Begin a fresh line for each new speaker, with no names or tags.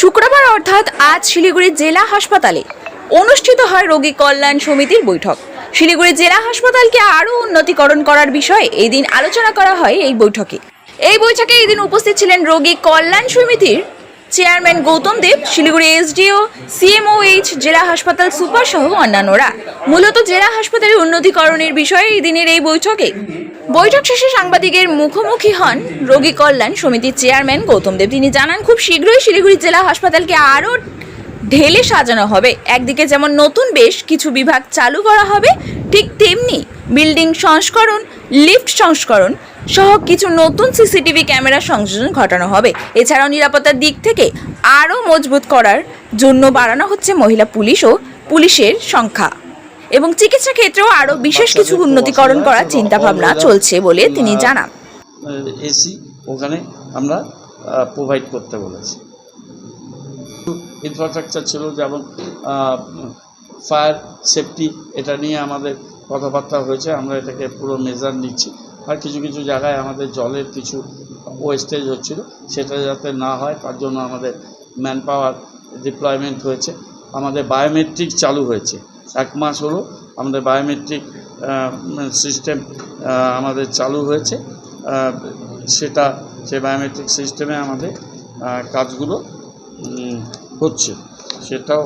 শুক্রবার অর্থাৎ আজ শিলিগুড়ি জেলা হাসপাতালে অনুষ্ঠিত হয় রোগী কল্যাণ সমিতির বৈঠক। শিলিগুড়ি জেলা হাসপাতালকে আরও উন্নতিকরণ করার বিষয়ে এই দিন আলোচনা করা হয় এই বৈঠকে। এই বৈঠকে এই দিন উপস্থিত ছিলেন রোগী কল্যাণ সমিতির chairman Gautam Deb, Siliguri SDO, CMOH, জেলা হাসপাতাল সুপার সহ অন্যান্যরা। মূলত জেলা হাসপাতালের উন্নতিকরণের বিষয়ে এই দিনের এই বৈঠকে। বৈঠক শেষে সাংবাদিকের মুখোমুখি হন রোগী কল্যাণ সমিতির চেয়ারম্যান গৌতম দেব। তিনি জানান, খুব শীঘ্রই শিলিগুড়ি জেলা হাসপাতালকে আরও ঢেলে সাজানো হবে। একদিকে যেমন নতুন বেশ কিছু বিভাগ চালু করা হবে, ঠিক তেমনি বিল্ডিং সংস্করণ, লিফট সংস্করণ সহ কিছু নতুন সিসিটিভি ক্যামেরা সংযোজন ঘটানো হবে। এছাড়াও নিরাপত্তার দিক থেকে আরও মজবুত করার জন্য বাড়ানো হচ্ছে মহিলা পুলিশ ও পুলিশের সংখ্যা। এবং চিকিৎসা ক্ষেত্রেও আরও বিশেষ কিছু উন্নতিকরণ করার চিন্তাভাবনা চলছে বলে তিনি জানান।
এসি ওখানে আমরা প্রোভাইড করতে বলেছি। ইনফ্রাস্ট্রাকচার ছিল, যেমন ফায়ার সেফটি এটা নিয়ে আমাদের কথাবার্তা হয়েছে। আমরা এটাকে পুরো মেজার নিচ্ছি। আর কিছু কিছু জায়গায় আমাদের জলের কিছু ওয়েস্টেজ হচ্ছিল, সেটা যাতে না হয়, তার জন্য আমাদের ম্যান পাওয়ার ডিপ্লয়মেন্ট হয়েছে। আমাদের বায়োমেট্রিক চালু হয়েছে। এক মাস হলো আমাদের বায়োমেট্রিক সিস্টেম আমাদের চালু হয়েছে। সেটা সেই বায়োমেট্রিক সিস্টেমে আমাদের কাজগুলো হচ্ছে সেটাও